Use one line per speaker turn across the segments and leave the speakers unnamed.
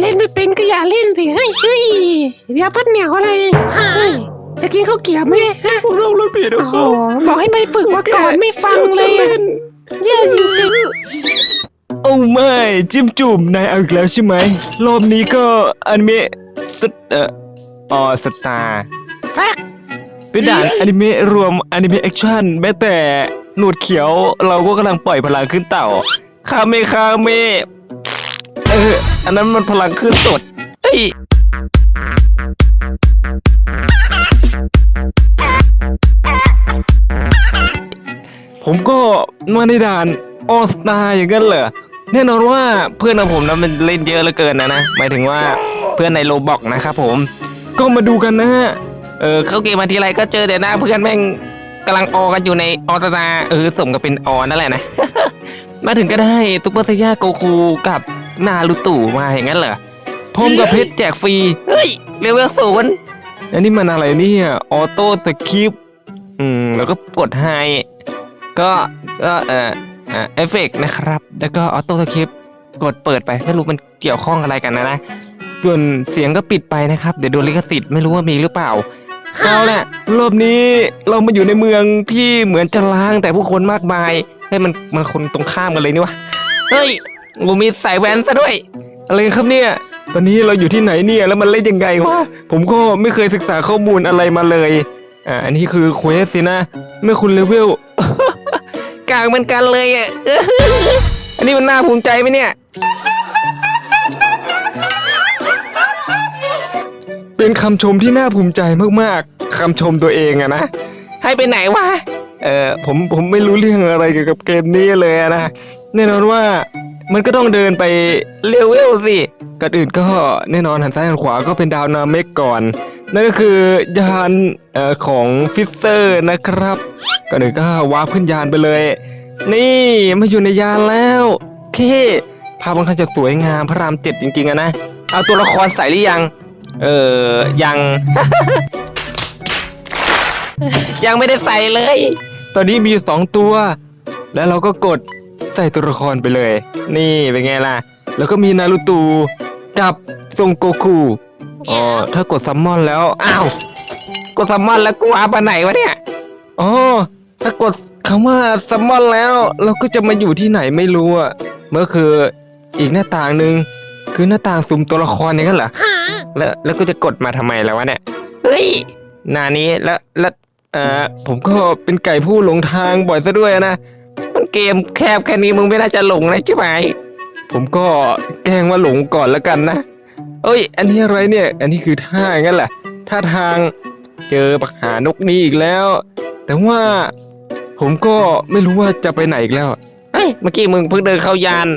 เล่นไม่เป็นก็อย่าเล่นสิเฮ้ยเฮ้ยเดี๋ยวพัดเหนียวอะไรเฮ้ยจะกินข้าวเกรี๊ยวไหมฮะ
ผมเราเลยผิดนะ
โอ้
ค
โห
รับ
บอกให้ไปฝึกมาก่อนไม่ฟังเลยอะแย่จริง
โอ้ไม่จิ้มจุ่มนายเอาอีกแล้วใช่ไหม รอบนี้ก็อนิเมะสตเอ่อออสตาร์
ๆฟัก
เป็นด่านอนิเมะรวมอนิเมะแอคชั่นแม้แต่หนวดเขียวเราก็กำลังปล่อยพลังขึ้นเต่าคาเมคาเม เออ อันนั้นมันพลังขึ้นตดเฮ้ยผมก็มาในด่านออสตาอย่างนั้นเหรอแน่นอนว่าเพื่อนของผมนะมันเล่นเยอะเหลือเกินนะนะหมายถึงว่าเพื่อนในโลบอกนะครับผม ก็มาดูกันนะฮะเออเข้าเกมมาทีไรก็เจอแต่หน้าเพื่อนแม่งกำลังออกันอยู่ในออสตาเออสมกับเป็นออนั่นแหละนะ มาถึงก็ได้ซุปเปอร์ไซย่าโกคูกับ นารูตูมาอย่างนั้นเหรอพร้อมกับเพชรแจกฟรี เฮ้ยเลเวลศูนย์อันนี้มันอะไรเนี่ยออโต้สคริปอืมแล้วก็กดไฮก็ก็เอ่ออ่าเอฟเฟกนะครับ แล้วก็ออโต้สคริปกดเปิดไปไม่รู้มันเกี่ยวข้องอะไรกันนะนะส่วนเสียงก็ปิดไปนะครับ เดี๋ยวโดนลิขสิทธิ์ไม่รู้ว่ามีหรือเปล่าเอาแหละรอบนี้เรามาอยู่ในเมืองที่เหมือนจะล้างแต่ผู้คนมากมายให้ยมันมันคนตรงข้ามกันเลยนี่วะเฮ้ย กูมีสายแว้นซะด้วย อะไรกันครับเนี่ย ตอนนี้เราอยู่ที่ไหนเนี่ยแล้วมันเล่นยังไงวะ ผมก็ไม่เคยศึกษาข้อมูลอะไรมาเลย อ่า อันนี้คือเควสสินะ เมื่อคุณเลเวล กลางเหมือนกันเลยอะ อันนี้มันน่าภูมิใจไหมเนี่ย เป็นคำชมที่น่าภูมิใจมากๆคำชมตัวเองอะนะ ให้ไปไหนวะ เออผมผมไม่รู้เรื่องอะไรเกี่ยวกับเกมนี้เลยอะนะ แน่นอนว่า มันก็ต้องเดินไปเลเวลสิก่อนอื่นก็แน่นอนหันซ้ายหันขวาก็เป็นดาวนาเมกก่อน นั่นก็คือยานเอ่อของฟิสเซอร์นะครับก่อนอื่นก็วาร์ปขึ้นยานไปเลย นี่มาอยู่ในยานแล้วเคภาพมันค่อนข้างจะสวยงามพระรามเจ็ดจริงๆอะนะ เอาตัวละครใส่หรือยัง เออยัง ยังไม่ได้ใส่เลย ตอนนี้มีอยู่สองตัว แล้วเราก็กด ใส่ตัวละครไปเลย นี่เป็นไงล่ะ แล้วก็มีนารูตูกับทรงโกคูอ๋อถ้ากดซัมมอนแล้วอ้าวกดซัมมอนแล้วกูอาไปไหนวะเนี่ยอ๋อถ้ากดคำว่าซัมมอนแล้ว เราก็จะมาอยู่ที่ไหนไม่รู้อะเมื่อคืออีกหน้าต่างหนึ่งคือหน้าต่างสุ่มตัวละครนี่กันเหรอแล้วแล้วก็จะกดมาทำไมแล้ววะเนี่ยเฮ้ยหนานี้แล้วแล้วเออผมก็เป็นไก่ผู้หลงทางบ่อยซะด้วยนะ เกมแคบแค่นี้มึงไม่น่าจะหลงเลยใช่ไหมผมก็แกล้งว่าหลงก่อนแล้วกันนะ เอ้ย อันนี้อะไรเนี่ย อันนี้คือท่าอย่างนั้นแหละท่าทางเจอปักหานกนี้อีกแล้ว แต่ว่าผมก็ไม่รู้ว่าจะไปไหนอีกแล้วเฮ้ยเมื่อกี้มึงเพิ่งเดินเข้ายาน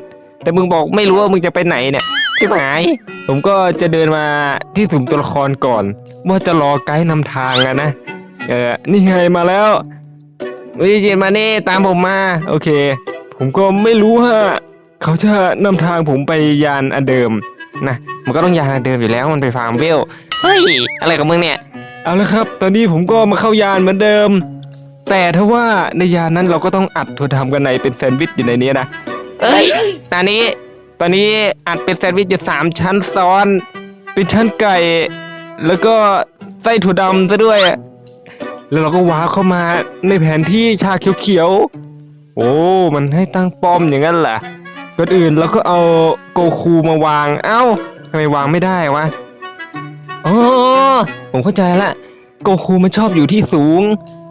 แต่มึงบอกไม่รู้ว่ามึงจะไปไหนเนี่ยใช่ไหมผมก็จะเดินมาที่สุ่มตัวละครก่อน ว่าจะรอไกด์นำทางอะนะ เออนี่ไงมาแล้ว วิจิตรมานี่ตามผมมา โอเค ผมก็ไม่รู้ว่าเขาจะนำทางผมไปยานอันเดิมนะมันก็ต้องยานอันเดิมอยู่แล้วมันไปฟาร์มเวลเฮ้ยอะไรกับมึงเนี่ยเอาละครับ ตอนนี้ผมก็มาเข้ายานเหมือนเดิม แต่ถ้าว่าในยานนั้นเราก็ต้องอัดถั่วทำกันในเป็นแซนด์วิชอยู่ในนี้นะเอ้ยตอนนี้ตอนนี้อัดเป็นแซนด์วิชอยู่สามชั้นซ้อน เป็นชั้นไก่ แล้วก็ไส้ถั่วดำซะด้วย แล้วเราก็ว้าเข้ามาในแผนที่ชาเขียวๆ โอ้ มันให้ตั้งป้อมอย่างนั้นเหรอก่อนอื่นเราก็เอาโกคูมาวาง เอ้าทำไมวางไม่ได้วะอ๋อผมเข้าใจละ โกคูมันชอบอยู่ที่สูง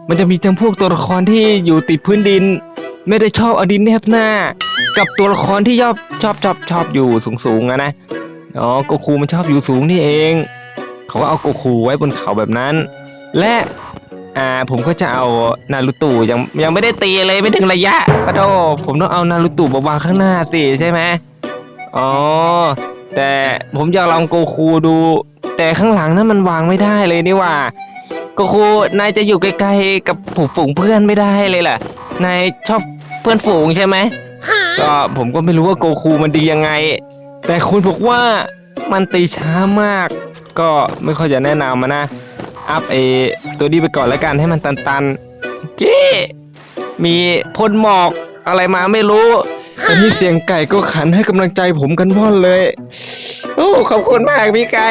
มันจะมีจำพวกตัวละครที่อยู่ติดพื้นดิน ไม่ได้ชอบเอาดินแนบหน้า กับตัวละครที่ชอบชอบชอบชอบอยู่สูงๆอะนะ อ๋อ โกคูมันชอบอยู่สูงนี่เอง เขาก็เอาโกคูไว้บนเขาแบบนั้น และ อ่าผมก็จะเอานารูตูยังยังไม่ได้ตีเลยไม่ถึงระยะปะโดผมต้องเอานารูตูมาวางข้างหน้าสิใช่ไหมอ๋อแต่ผมอยากลองโกคูดู แต่ข้างหลังนั้นมันวางไม่ได้เลยนี่หว่า โกคูนายจะอยู่ใกล้ๆกับผูฝูงเพื่อนไม่ได้เลยล่ะนายชอบเพื่อนฝูงใช่ไหมก็ผมก็ไม่รู้ว่าโกคูมันดียังไง แต่คุณบอกว่ามันตีช้ามาก ก็ไม่ค่อยจะแนะนำมานะ อัพเอตัวนี้ไปก่อนแล้วกันให้มันตันๆโอเคมีพ่นหมอกอะไรมาไม่รู้ตอนนี้เสียงไก่ก็ขันให้กำลังใจผมกันว่อนเลย โอ้ขอบคุณมากพี่ไก่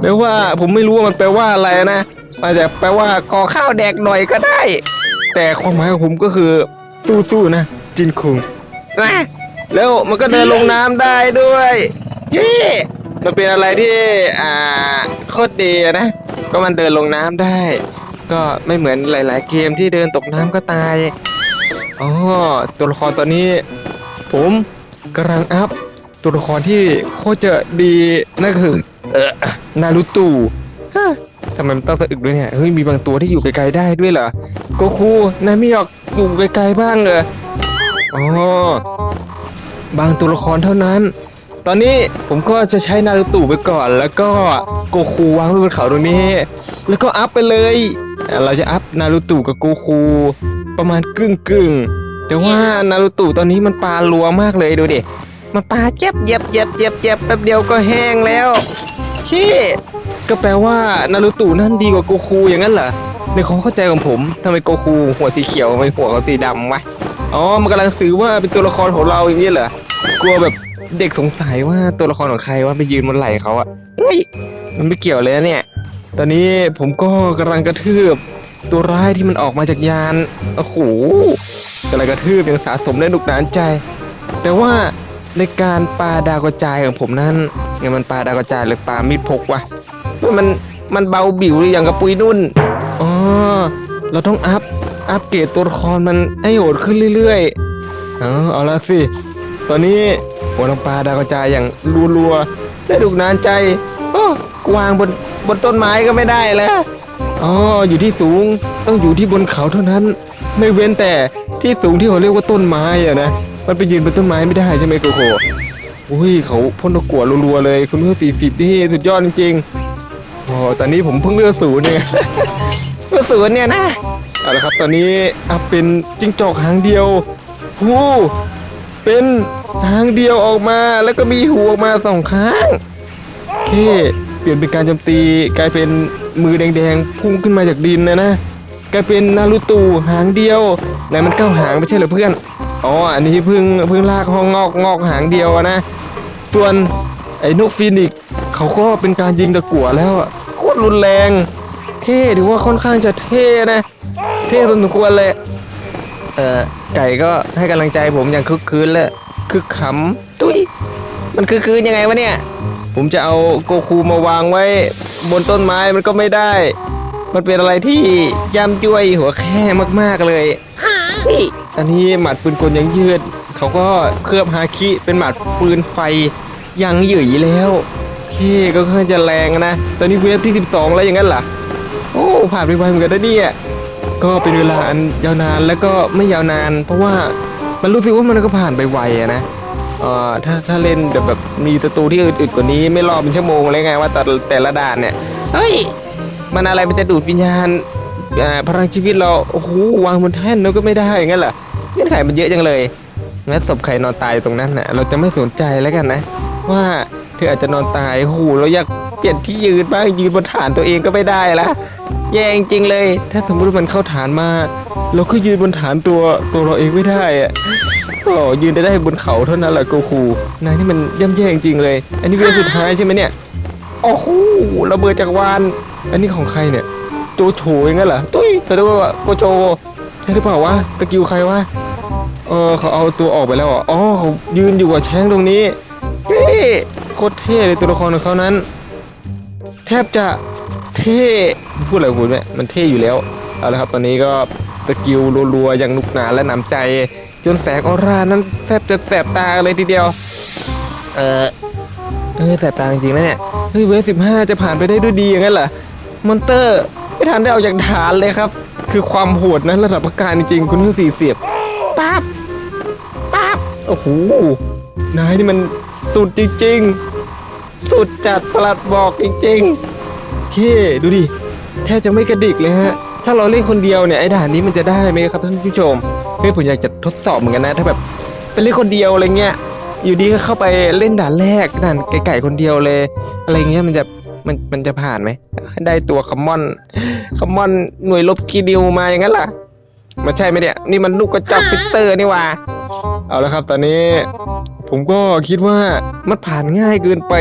แปลว่าผมไม่รู้ว่ามันแปลว่าอะไรนะอาจจะแปลว่าขอข้าวแดกหน่อยก็ได้ แต่ความหมายของผมก็คือสู้ๆนะ จินคุงนะแล้วมันก็เดินลงน้ำได้ด้วยเย้มันเป็นอะไรที่อ่าโคตรดีนะ ก็มันเดินลงน้ำได้ ก็ไม่เหมือนหลาย ๆ เกมที่เดินตกน้ำก็ตายอ๋อตัวละครตัวนี้ ผมกำลังอัพตัวละครที่โคตรจะดีนั่นคือเออนารูตูฮะทำไมมันต้องสะอึกด้วยเนี่ยเฮ้ยมีบางตัวที่อยู่ไกลๆได้ด้วยเหรอโกคูนายไม่อยากอยู่ไกลๆบ้างเหรออ๋อบางตัวละครเท่านั้น ตอนนี้ผมก็จะใช้นารูตูไปก่อน แล้วก็โกคูวางไว้บนเขาตรงนี้ แล้วก็อัพไปเลย เราจะอัพนารูตูกับโกคู ประมาณกึ่งกึ่งแต่ว่านารูตูตอนนี้มันปลาลัวมากเลยดูดิมันปลาเจ็บเย็บเย็บเย็บเย็บแป๊บเดียวก็แห้งแล้วขี้ก็แปลว่านารูตูนั่นดีกว่าโกคูอย่างนั้นเหรอในความเข้าใจของผมทำไมโกคูหัวสีเขียวทำไมหัวเขาสีดำวะอ๋อมันกำลังสื่อว่าเป็นตัวละครของเราอย่างนี้เหรอกลัวแบบ เด็กสงสัยว่าตัวละครของใครว่าไปยืนบนไหล่เขาอะเฮ้ยมันไม่เกี่ยวเลยนะเนี่ย ตอนนี้ผมก็กำลังกระทืบ ตัวร้ายที่มันออกมาจากยานโอ้โหกำลังกระทืบอย่างสะสมได้หนุกหนานใจ แต่ว่าในการปาดาวกระจายของผมนั้นไงมันปาดาวกระจายหรือปามีดพกวะมันมันเบาบิวหรืออย่างกับปุยนุ่นอ๋อเราต้องอัพอัพเกรดตัวละครมันให้โหดขึ้นเรื่อยๆอ๋อเอาละสิ ตอนนี้ หัวลงปลาดาวกระจายอย่างรัวๆได้ดุกนานใจโอ้กวางบนบนต้นไม้ก็ไม่ได้แล้วอ๋ออยู่ที่สูงต้องอยู่ที่บนเขาเท่านั้น ไม่เว้นแต่ที่สูงที่เขาเรียกว่าต้นไม้อะนะมันไปยืนบนต้นไม้ไม่ได้ใช่ไหมโกโก้อุ้ยเขาพ่นตะกั่วรัวๆเลย คุณเลือดสี่สิบนี่สุดยอดจริงๆโอ้ตอนนี้ผมเพิ่งเลือดศูนย์เนี่ยเลือดศูนย์เนี่ยนะเอาละครับตอนนี้อัพเป็นจิ้งจอกหางเดียวหูเป็น หางเดียวออกมาแล้วก็มีหูออกมาสองข้างโอเค เปลี่ยนเป็นการโจมตีกลายเป็นมือแดงๆพุ่งขึ้นมาจากดินนะนะกลายเป็นนารูตูหางเดียวไหนมันเก้าหางไม่ใช่เหรอเพื่อนอ๋ออันนี้เพิ่งเพิ่งลากห้องงอกงอกหางเดียวนะ ส่วนไอ้นกฟีนิกซ์เขาก็เป็นการยิงตะกั่วแล้วอะโคตรรุนแรงเท่ถือว่าค่อนข้างจะเท่นะ เท่พอสมควรเลยเอ่อไก่ก็ให้กำลังใจผมอย่างคึกคืนเลย คึกขำตุ้ยมันคึกคืนยังไงวะเนี่ย ผมจะเอาโกคูมาวางไว้บนต้นไม้มันก็ไม่ได้ มันเป็นอะไรที่ย่ำย้วยหัวแค่มากๆเลยนี่อันนี้หมัดปืนกลยังยืด เขาก็เคลือบฮาคิเป็นหมัดปืนไฟยังหยื่ยแล้วโอเคก็ค่อนจะแรงนะ ตอนนี้เวฟที่ 12 แล้วอย่างนั้นเหรอโอ้ผ่านไปไวเหมือนกันนะเนี่ยก็เป็นเวลาอันยาวนานแล้วก็ไม่ยาวนาน เพราะว่า มันรู้สึกว่ามันก็ผ่านไปไวอะนะเอ่อถ้าถ้าเล่นแบบแบบมีศัตรูที่อึดๆกว่านี้ไม่รอเป็นชั่วโมงเลยไงว่าแต่แต่ละด่านเนี่ยเฮ้ยมันอะไรมันจะดูดวิญญาณอ่าพลังชีวิตเราโอ้โหวางบนแท่นแล้วก็ไม่ได้งั้นเหรอเงื่อนไขมันเยอะจังเลยงั้นศพใครนอนตายตรงนั้นน่ะเราจะไม่สนใจแล้วกันนะ ว่าเธออาจจะนอนตายโอ้โหเราอยากเปลี่ยนที่ยืนบ้างยืนบนฐานตัวเองก็ไม่ได้ละแย่จริงเลย ถ้าสมมติว่ามันเข้าฐานมา เราก็ยืนบนฐานตัวตัวเราเองไม่ได้อะโอ้ยืนได้ได้บนเขาเท่านั้นแหละโกคูนายนี่มันย่ำแย่จริงๆเลย อันนี้เวลสุดท้ายใช่ไหมเนี่ยโอ้โหระเบิดจากรวานอันนี้ของใครเนี่ยโจโฉอย่างนั้นเหรอตุ้ยเธอเรียกว่าโกโจใช่หรือเปล่าวะตะกิวใครวะเออเขาเอาตัวออกไปแล้วอ๋อเขายืนอยู่กับแช้งตรงนี้เฮ้ยโคตรเท่เลยตัวละครของเขานั้น แทบจะเท่พูดอะไรของคุณเนี่ยมันเท่อยู่แล้วเอาละครับตอนนี้ก็ สกิลรัวๆอย่างหนุกหนาและหนำใจ จนแสงออร่านั้นแทบจะแสบตาเลยทีเดียว เออเออแสบตาจริงๆนะเนี่ยเฮ้ยเวฟสิบห้าจะผ่านไปได้ด้วยดีอย่างนั้นเหรอมอนเตอร์ไม่ทันได้เอาอกจากฐานเลยครับ คือความโหดนะระดับประการจริงๆคุณเพิ่งสี่เสียบปั๊บปั๊บโอ้โหนายนี่มันสุดจริงๆ สุดจัดประหลัดบอกจริงๆโอเคดูดิแทบจะไม่กระดิกเลยฮะ ถ้าเราเล่นคนเดียวเนี่ยไอ้ด่านนี้มันจะได้ไหมครับท่านผู้ชมเฮ้ยผมอยากจะทดสอบเหมือนกันนะถ้าแบบเป็นเล่นคนเดียวอะไรเงี้ยอยู่ดีก็เข้าไปเล่นด่านแรกด่านไก่ๆคนเดียวเลย อะไรเงี้ยมันจะมันมันจะผ่านไหมได้ตัวคัมมอนคัมมอนหน่วยลบกีดิวมาอย่างนั้นล่ะมันใช่ไหมเนี่ยนี่มันลูกกระจอกฟิตเตอร์นี่ว่าเอาละครับ ตอนนี้ ผมก็คิดว่ามันผ่านง่ายเกินไป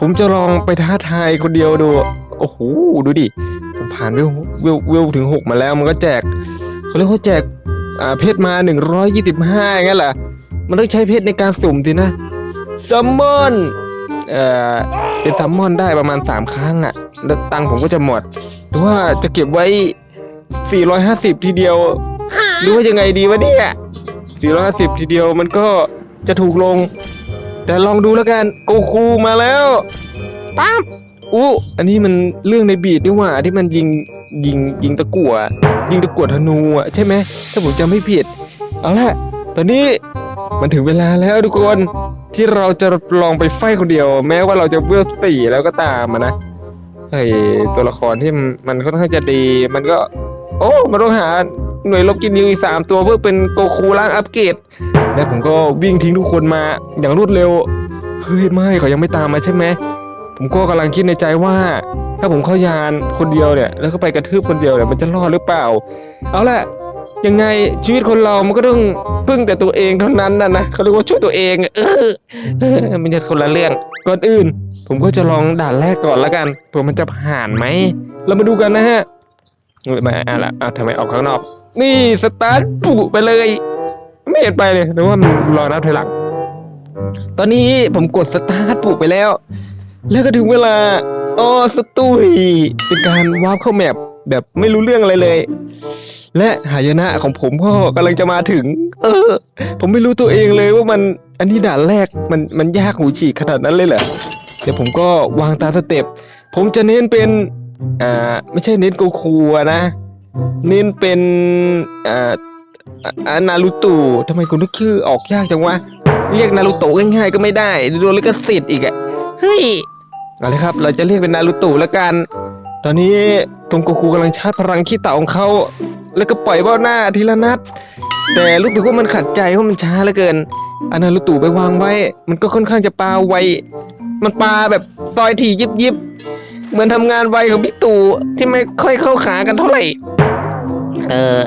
ผมจะลองไปท้าทายคนเดียวดู โอ้โหดูดิผมผ่านเวลเวลเวลถึง 6 มาแล้วมันก็แจกเขาเรียกว่าแจกอ่าเพชรมา 125งั้นเหรอมันต้องใช้เพชรในการสุ่มสินะซัมมอนเอ่อเป็นซัมมอนได้ประมาณ 3 ครั้งอะแล้วตังค์ผมก็จะหมดหรือว่าจะเก็บไว้ 450 ทีเดียว หรือว่ายังไงดีวะเนี่ย 450 ทีเดียวมันก็จะถูกลง แต่ลองดูแล้วกันโกคูมาแล้วปั๊บ อู้อันนี้มันเรื่องในบีดนี่หว่าที่มันยิงยิงยิงตะกั่วยิงตะกั่วธนูอะใช่ไหมถ้าผมจำไม่ผิด เอาละตอนนี้มันถึงเวลาแล้วทุกคนที่เราจะลองไปไฟคนเดียว แม้ว่าเราจะเวลสี่แล้วก็ตามนะเฮ้ตัวละครที่มันค่อนข้างจะดี มันก็ โอ้มันต้องหาหน่วยลบกินนิวอีกสามตัวเพื่อเป็นโกคูร่างอัปเกรดและผมก็วิ่งทิ้งทุกคนมาอย่างรวดเร็วเฮ้ยไม่เขายังไม่ตามมาใช่ไหม ผมก็กำลังคิดในใจว่า ถ้าผมเข้ายานคนเดียวเนี่ย แล้วก็ไปกระทืบคนเดียวเนี่ยมันจะรอดหรือเปล่า เอาละยังไงชีวิตคนเรามันก็ต้องพึ่งแต่ตัวเองเท่านั้นนะนะเขาเรียกว่าช่วยตัวเอง เออมันจะคนละเรื่องก่อนอื่น ผมก็จะลองด่านแรกก่อนละกันเผื่อมันจะผ่านไหมเรามาดูกันนะฮะเอ้ยมาอะละอะทำไมออกข้างนอก นี่สตาร์ทปุไปเลย ไม่เห็นไปเลยหรือว่ามันรอนับถอยหลัง ตอนนี้ผมกดสตาร์ทปุไปแล้ว แล้วก็ถึงเวลาอ๋อสตุยเป็นการวาร์ปเข้าแมปแบบไม่รู้เรื่องอะไรเลย และหายนะของผมก็กำลังจะมาถึง เออ ผมไม่รู้ตัวเองเลยว่ามันอันนี้ด่านแรกมันมันยากหูฉีกขนาดนั้นเลยเหรอเดี๋ยวผมก็วางตาสเต็ปผมจะเน้นเป็นอ่าไม่ใช่เน้นโกคูนะ เน้นเป็นอ่าอานารูตะทำไมคุณนึกชื่อออกยากจังวะ เรียกนารูโตะง่ายๆก็ไม่ได้โดนลิขสิทธิ์อีกอะเฮ้ย เอาเลยครับ เราจะเรียกเป็นนารูโตะแล้วกัน ตอนนี้ตรงโกคูกำลังชาร์จพลังขี้เต่าของเขา แล้วก็ปล่อยเบ้าหน้าทีละนัด แต่รู้สึกว่ามันขัดใจเพราะมันช้าเหลือเกินอานารุตูไปวางไว้ มันก็ค่อนข้างจะปาไว มันปาแบบซอยถี่ยิบยิบเหมือนทำงานไวของพี่ตู่ที่ไม่ค่อยเข้าขากันเท่าไหร่ เออ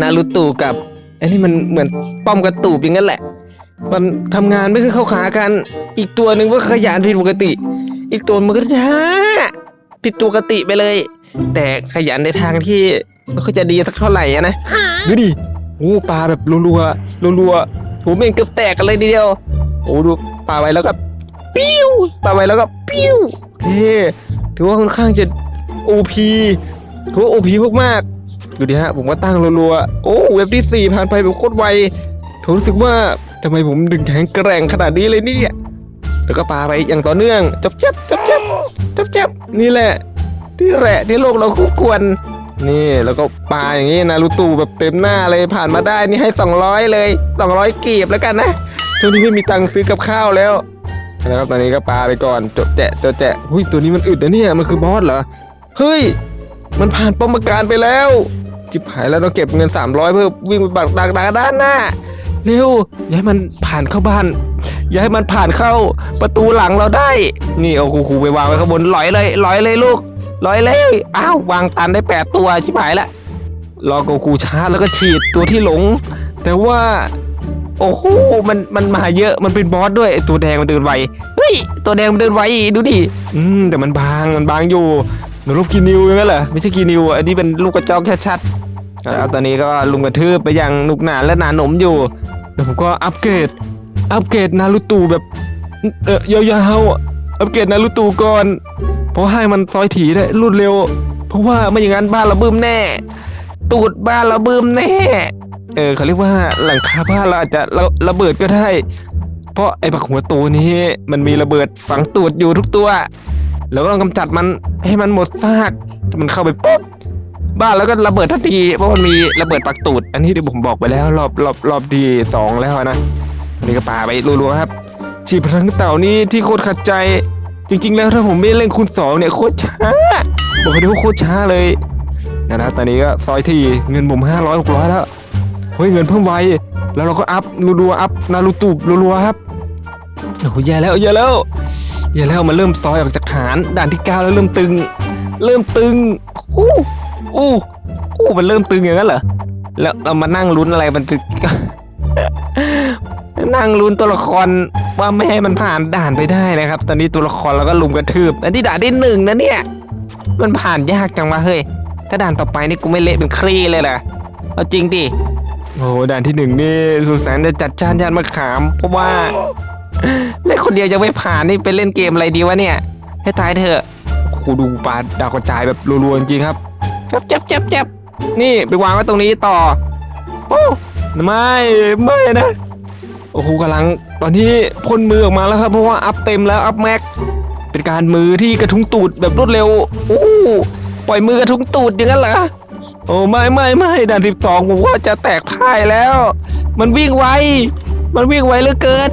นารุตูกับไอ้นี่มันเหมือนป้อมกระตูบอย่างนั้นแหละ มันทำงานไม่ค่อยเข้าขากัน อีกตัวหนึ่งก็ขยันผิดปกติ อีกตัวมันก็ช้าผิดปกติไปเลย แต่ขยันในทางที่ไม่ค่อยจะดีสักเท่าไหร่อะนะดูดิโอ้ปลาแบบรัวๆรัวๆผมเองเกือบแตกกันเลยทีเดียว โอ้ดูปลาไว้แล้วก็ปิ้วปลาไว้แล้วก็ปิ้วโอเคถือว่าค่อนข้างจะ OP ถือว่า OP มากๆดูดิฮะผมก็ตั้งรัวๆโอ้เว็บที่4ผ่านไปแบบโคตรไวผมรู้สึกว่า ทำไมผมดึงแข็งแกร่งขนาดนี้เลยเนี่ยแล้วก็ปาไปอย่างต่อเนื่องจับจับจับจับจับจับนี่แหละ ที่แหละที่โลกเราคู่ควร นี่แล้วก็ปาอย่างนี้นารูตูแบบเต็มหน้าเลยผ่านมาได้นี่ให้ 200 เลย 200กีบแล้วกันนะช่วงนี้ไม่มีตังค์ซื้อกับข้าวแล้วนะครับตอนนี้ก็ปาไปก่อนจบแจะจบแจะหุ้ยตัวนี้มันอึดนะเนี่ยมันคือบอสเหรอเฮ้ยมันผ่านป้อมปราการไปแล้วจิบหายแล้วต้องเก็บเงิน 300 เพื่อวิ่งไปบักดักดักด้านหน้า เร็วอย่าให้มันผ่านเข้าบ้าน อย่าให้มันผ่านเข้าประตูหลังเราได้ นี่เอาคูๆไปวางไว้ข้างบนลอยเลยลอยเลยลูกลอยเลยอ้าววางตันได้แปดตัวชิบหายละรอโกคูช้าแล้วก็ฉีดตัวที่หลง แต่ว่า โอ้โหมันมันมาเยอะมันเป็นบอสด้วยตัวแดงมันเดินไวเฮ้ยตัวแดงมันเดินไวดูดิอืมแต่มันบางมันบางอยู่หนูรูปกีนิวอย่างนั้นเหรอไม่ใช่กีนิวอันนี้เป็นลูกกระจอกชัดๆ แล้วตอนนี้ก็ลุมกระทืบไปย่างนุกหนานและหนาหนมอยู่เดี๋ยวผมก็อัปเกรด อัปเกรดนารูตูแบบ เออยาวๆอะอัปเกรดนารูตูก่อน เพราะให้มันซอยถี่ได้รวดเร็ว เพราะว่าไม่อย่างนั้นบ้านเราบึ้มแน่ ตูดบ้านเราบึ้มแน่ เออเขาเรียกว่าหลังคาบ้านเราอาจจะระระเบิดก็ได้ เพราะไอ้ปักหัวโตนี้มันมีระเบิดฝังตูดอยู่ทุกตัว แล้วก็ต้องกำจัดมันให้มันหมดซาก มันเข้าไปปุ๊บ บ้านแล้วก็ระเบิดทันทีเพราะมันมีระเบิดปักตูด อันนี้ที่ผมบอกไปแล้ว รอบรอบรอบดีสองแล้วนะอันนี้ก็ปาไปรัวๆครับฉีดพลังเต่านี่ที่โคตรขัดใจ จริง ๆ แล้วถ้าผมไม่เล่นคูณสองเนี่ยโคตรช้าบอกเลยว่าโคตรช้าเลยนะครับตอนนี้ก็ซอยทีเงินผมห้าร้อยหกร้อยแล้วเฮ้ยเงินเพิ่มไวแล้วเราก็อัพรัวๆอัพนารูตูบรัวๆครับโอ้โหแย่แล้วแย่แล้วแย่แล้วมันเริ่มซอยออกจากฐานด่านที่เก้าแล้วเริ่มตึง เริ่มตึงอู้ อู้อู้มันเริ่มตึงอย่างนั้นเหรอแล้วเรามานั่งลุ้นอะไรมันตึง นั่งลุ้นตัวละครว่าไม่ให้มันผ่านด่านไปได้นะครับ ตอนนี้ตัวละครเราก็ลุมกระทืบอันที่ด่านที่หนึ่งนะเนี่ย มันผ่านยากจังวะเฮ้ยถ้าด่านต่อไปนี่กูไม่เละเป็นคลีเลยล่ะเอาจริงดิโอ้ด่านที่หนึ่งนี่สุดแสนจะจัดจ้านยานมะขาม เพราะว่าเล่นคนเดียวยังไม่ผ่านนี่ไปเล่นเกมอะไรดีวะเนี่ย ให้ตายเถอะโอ้โหดูปลาดาวกระจายแบบรัวๆจริงครับ จับจับจับจับนี่ไปวางไว้ตรงนี้ต่อโอ้ไม่ไม่นะโอ้โหกำลังตอนนี้พ่นมือออกมาแล้วครับ เพราะว่าอัพเต็มแล้วอัพแม็กเป็นการมือที่กระทุ้งตูดแบบรวดเร็วโอ้ปล่อยมือกระทุ้งตูดอย่างนั้นเหรอโอ้ไม่ไม่ไม่ด่านสิบสองผมว่าจะแตกพ่ายแล้ว มันวิ่งไวมันวิ่งไวเหลือเกิน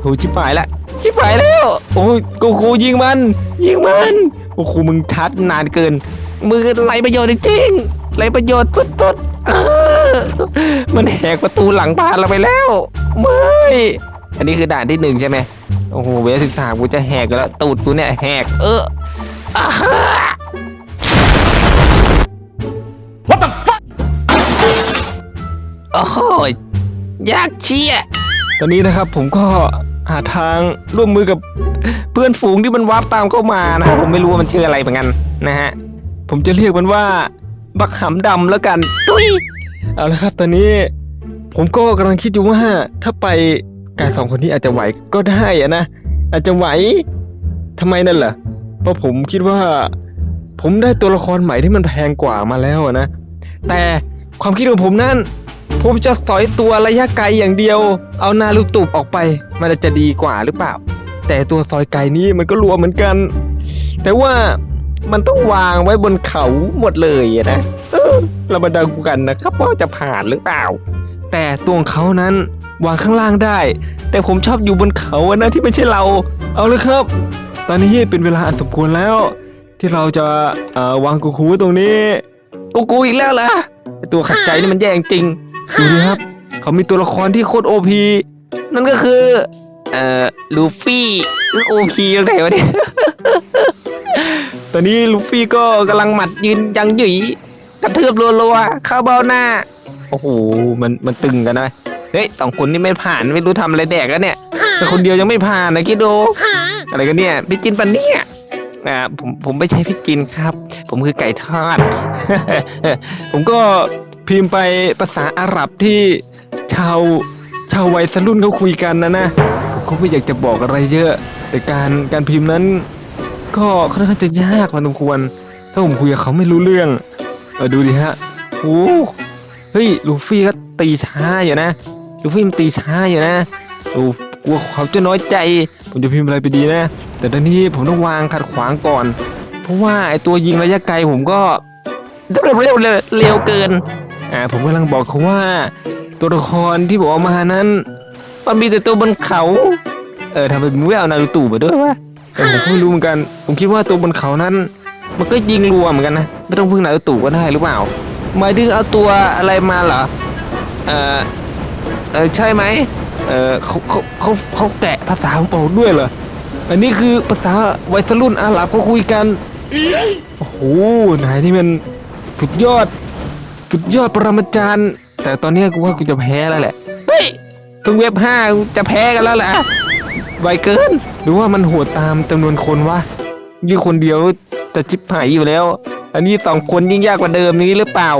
โหชิบหายละชิบหายแล้ว โอ้ยโกคูยิงมัน ยิงมันโอ้โหมึงชัดนานเกิน มือไรประโยชน์จริงไรประโยชน์สุดๆมันแหกประตูหลังบ้านเราไปแล้วไม่อันนี้คือด่านที่หนึ่งใช่ไหมโอ้โหเวลสิบสามกูจะแหกแล้วตูดกูเนี่ยแหกเออ What the fuck โอ้โหยากเชี่ยตอนนี้นะครับผมก็หาทางร่วมมือกับเพื่อนฝูงที่มันวาร์ปตามเข้ามานะผมไม่รู้ว่ามันชื่ออะไรเหมือนกันนะฮะ ผมจะเรียกมันว่า บักหำดำแล้วกันตุ้ยเอาละครับ ตอนนี้ ผมก็กำลังคิดอยู่ว่า ถ้าไปกายสองคนนี้อาจจะไหวก็ได้อะนะอาจจะไหวทำไมนั่นล่ะเพราะผมคิดว่า ผมได้ตัวละครใหม่ที่มันแพงกว่ามาแล้วนะแต่ความคิดของผมนั้นผมจะสอยตัวระยะไกลอย่างเดียว เอานารูตุบออกไป มันจะดีกว่าหรือเปล่า แต่ตัวซอยไกลนี้มันก็รัวเหมือนกัน แต่ว่า มันต้องวางไว้บนเขาหมดเลยนะเออเรามาดูกันนะครับว่าจะผ่านหรือเปล่า แต่ตัวของเขานั้นวางข้างล่างได้ แต่ผมชอบอยู่บนเขาอะนะที่ไม่ใช่เรา เอาเลยครับ ตอนนี้เป็นเวลาอันสมควรแล้ว ที่เราจะเอ่อวางกูคูไว้ตรงนี้ กูกูอีกแล้วเหรอไอ้ตัวขัดใจนี่มันแย่จริงดูดิครับ เขามีตัวละครที่โคตรโอพีนั่นก็คือ เอ่อลูฟี่โอพียังไงวะเนี่ย ตอนนี้ลูฟี่ก็กำลังหมัดยืนยังหยุยกระทืบรัวๆเข้าเบ้าหน้า โอ้โห มันมันตึงกันนะเฮ้ยสองคนนี่ไม่ผ่านไม่รู้ทำอะไรแดกแล้วเนี่ย แต่คนเดียวยังไม่ผ่านนะคิดดูอะไรกันเนี่ยพี่จินปันเนี่ยอ่าผมผมไม่ใช่พี่จินครับ ผมคือไก่ทอด ผมก็พิมพ์ไปภาษาอาหรับที่ชาวชาววัยรุ่นเขาคุยกันนะนะผมก็ไม่อยากจะบอกอะไรเยอะ แต่การการพิมพ์นั้น ก็ค่อนข้างจะยากพอสมควร ถ้าผมคุยกับเขาไม่รู้เรื่อง เออดูดิฮะโอ้เฮ้ยลูฟี่ก็ตีช้าอยู่นะลูฟี่มันตีช้าอยู่นะโอ้กลัวเขาจะน้อยใจ ผมจะพิมพ์อะไรไปดีนะ แต่ตอนนี้ผมต้องวางขัดขวางก่อน เพราะว่าไอตัวยิงระยะไกลผมก็เร็วเร็วเร็วเร็วเกินอ่าผมกำลังบอกเขาว่า ตัวละครที่บอกเอามานั้น มันมีแต่ตัวบนเขา เออทำไมมึงไม่เอานารูโตะมาด้วยวะ ผมก็ไม่รู้เหมือนกัน ผมคิดว่าตัวบนเขานั้น มันก็ยิงรัวเหมือนกันนะ ไม่ต้องพึ่งนารูโตะก็ได้หรือเปล่าหมายถึงเอาตัวอะไรมาเหรอ เออเออใช่ไหมเออเขาเขาเขาเขาแกะภาษาของผมด้วยเหรอ อันนี้คือภาษาวัยรุ่นอาหรับเขาคุยกัน โอ้โห นายนี่มันสุดยอด สุดยอดปรมาจารย์ แต่ตอนนี้กูว่ากูจะแพ้แล้วแหละ เฮ้ยเพิ่งเว็บห้าจะแพ้กันแล้วแหละไวเกิน หรือว่ามันโหดตามจำนวนคนวะยิ่งคนเดียวจะจิบหายอยู่แล้ว อันนี้สองคนยิ่งยากกว่าเดิมนี้หรือเปล่า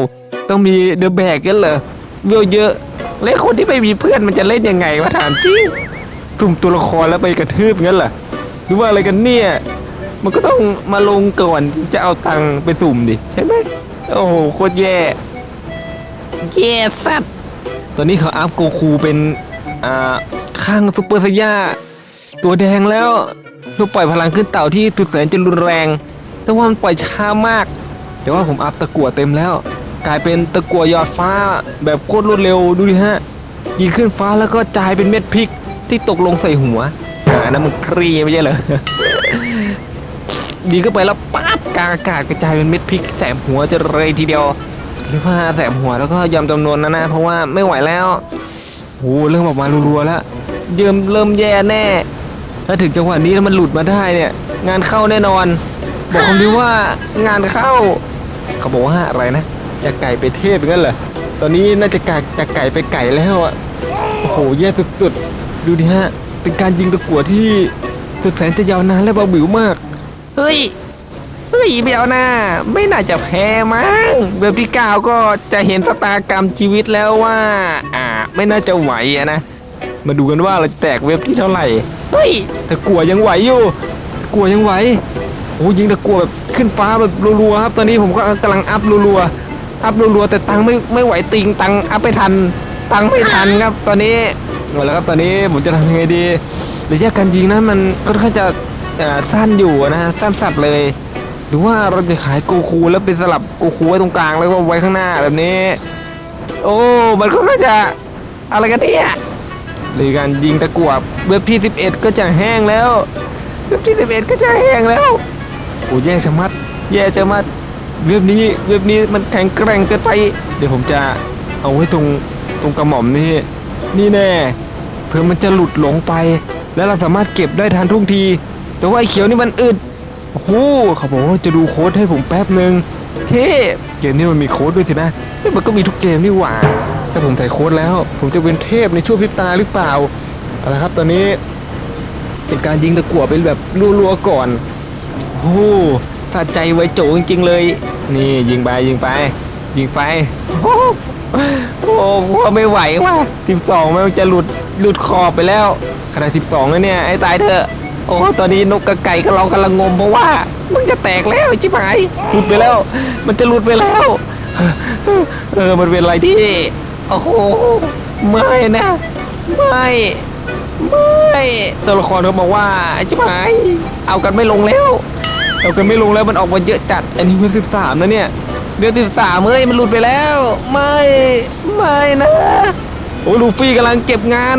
ต้องมีเดอะแบกกันเหรอเวลเยอะ และคนที่ไม่มีเพื่อนมันจะเล่นยังไงวะถามจริงสุ่มตัวละครแล้วไปกระทืบงั้นเหรอหรือว่าอะไรกันเนี่ย มันก็ต้องมาลงก่อนจะเอาตังค์ไปสุ่มดิใช่ไหมโอ้โหโคตรแย่แย่สัตว์ตอนนี้เขาอัพโกคูเป็นอ่าข้างซุปเปอร์ไซย่า ตัวแดงแล้วเพื่อปล่อยพลังขึ้นเต่าที่สุดแสนจะรุนแรง แต่ว่ามันปล่อยช้ามาก แต่ว่าผมอัพตะกั่วเต็มแล้ว กลายเป็นตะกั่วยอดฟ้าแบบโคตรรวดเร็วดูดิฮะยิงขึ้นฟ้าแล้วก็จ่ายเป็นเม็ดพริกที่ตกลงใส่หัวอ่านั่นมันครีไม่ใช่เหรอดีก็ไปแล้วปั๊บกลางอากาศกระจายเป็นเม็ดพริกแสบหัวจะเลยทีเดียวเรียกว่าแสบหัวแล้วก็ยอมจำนวนนะนะเพราะว่าไม่ไหวแล้วโหเริ่มออกมารัวๆแล้วเยิมเริ่มแย่แน่ ถ้าถึงจังหวะนี้แล้วมันหลุดมาได้เนี่ย งานเข้าแน่นอน บอกคำนี้ว่างานเข้า เขาบอกว่าอะไรนะจากไก่ไปเทพอย่างนั้นเหรอตอนนี้น่าจะกากจากไก่ไปไก่แล้วอะโอ้โหแย่สุดๆดูดิฮะเป็นการยิงตะกั่วที่สุดแสนจะยาวนานและเบาบิวมาก เฮ้ยเฮ้ยเบียวนะไม่น่าจะแพ้มั้งเว็บที่ก้าก็จะเห็นสตากรรมชีวิตแล้วว่า อ่า ไม่น่าจะไหวอะนะ มาดูกันว่าเราจะแตกเว็บที่เท่าไหร่ เฮ้ยตะกั่วยังไหวอยู่ตะกั่วยังไหวโอ้ยิงตะกั่วแบบขึ้นฟ้าแบบรัวๆครับ ตอนนี้ผมก็กำลังอัพรัวๆอัพรัวๆแต่ตังค์ไม่ไม่ไหวติงตังค์อัพไม่ทัน ตังค์ไม่ทันครับ ตอนนี้หมดแล้วครับตอนนี้ผมจะทำยังไงดีระยะการยิงนั้นมันค่อนข้างจะเอ่อสั้นอยู่นะสั้นสัดเลยหรือว่าเราจะขายโกคูแล้วเป็นสลับโกคูไว้ตรงกลางแล้วก็ไว้ข้างหน้าแบบนี้ โอ้ มันก็จะอะไรกันเนี่ย หรือการยิงตะกั่วเว็บที่ 11 ก็จะแห้งแล้วเว็บที่ 11 ก็จะแห้งแล้วโอ้แย่ชะมัด แย่ชะมัดเว็บนี้เว็บนี้มันแข็งแกร่งเกินไป เดี๋ยวผมจะเอาไว้ตรงตรงกระหม่อมนี่นี่แน่เพื่อมันจะหลุดหลงไป แล้วเราสามารถเก็บได้ทันทุกที แต่ว่าไอ้เขียวนี่มันอึดโอ้โหเขาบอกว่าจะดูโค้ดให้ผมแป๊บหนึ่งเท่เกมนี้มันมีโค้ดด้วยสินะเฮ้ยมันก็มีทุกเกมนี่หว่า ผมใส่โค้ดแล้ว ผมจะเป็นเทพในช่วงพริบตาหรือเปล่าเอาละครับ ตอนนี้เป็นการยิงตะกั่วเป็นแบบรัวๆก่อนโอ้ถ้าใจไว้โจจริงๆเลย นี่ยิงไปยิงไป ยิงไปโอ้โหไม่ไหวว่ะสิบสองมันจะหลุดหลุดขอไปแล้วขนาดสิบสองแล้วเนี่ยไอ้ตายเถอะโอ้ตอนนี้นกกระไก่กับเรากำลังงมเพราะว่ามันจะแตกแล้วชิบหายหลุดไปแล้ว มันจะหลุดไปแล้ว เออมันเป็นอะไรที่ โอ้โห ไม่นะ ไม่ ไม่ ตัวละครเขาบอกว่าชิบหาย เอากันไม่ลงแล้ว เอากันไม่ลงแล้วมันออกมาเยอะจัด อันนี้เว็บสิบสามนะเนี่ยเว็บสิบสามเฮ้ยมันหลุดไปแล้ว ไม่ ไม่นะ โอ้ลูฟี่กำลังเก็บงาน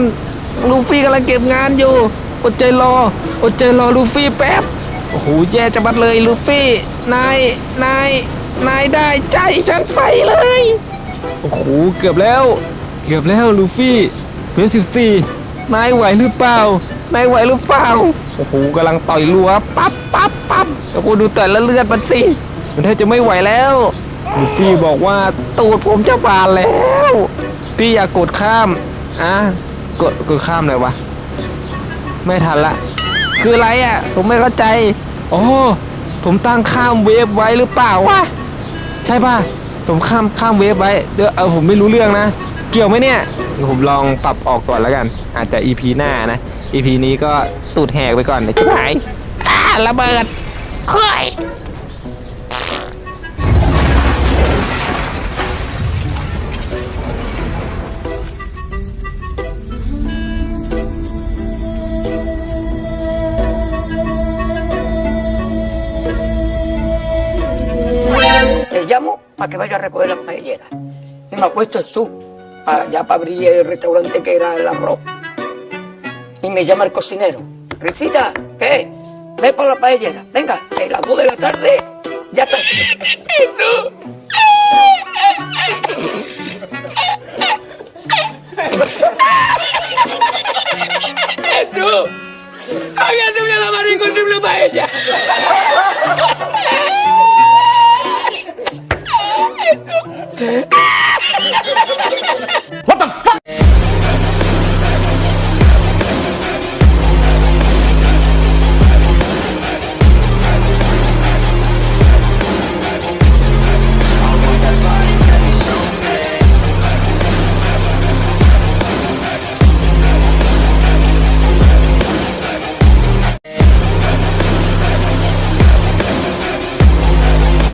ลูฟี่กำลังเก็บงานอยู่ อดใจรอ อดใจรอลูฟี่แป๊บ โอ้โหแย่จะบัดเลยลูฟี่ นาย นาย นายได้ใจฉันไปเลย โอ้โห เกือบแล้ว เกือบแล้วลูฟี่เบอร์สิบสี่นายไหวหรือเปล่า นายไหวหรือเปล่า โอ้โหกำลังต่อยรัวปั๊บปั๊บปั๊บโอ้โหดูแต่ละเลือดมันสิ มันแทบจะไม่ไหวแล้ว ลูฟี่บอกว่าตูดผมจะบานแล้ว พี่อย่ากกดข้าม อะ กด กดข้ามหน่อยวะ ไม่ทันละ คืออะไรอะ ผมไม่เข้าใจ โอ๋อผมตั้งข้ามเวฟไว้หรือเปล่าวะ ใช่ป่ะ ผมข้ามข้ามเวฟไว้เดี๋ยวเออผมไม่รู้เรื่องนะ เกี่ยวไหมเนี่ยเดี๋ยวผมลองปรับออกก่อนแล้วกัน อาจจะ EP หน้านะ EP นี้ก็ตูดแหกไปก่อนนะชิบหายอ่าระเบิดค่อย
para que vaya a recoger las paelleras. Y me acuesto en su, allá para abrir el restaurante que era el arroz. Y me llama el cocinero. Risita, ¿qué? Ve por la paellera. Venga, a las 2 de la tarde ya está. Tú, tú, hágase una lavada y con triple paella.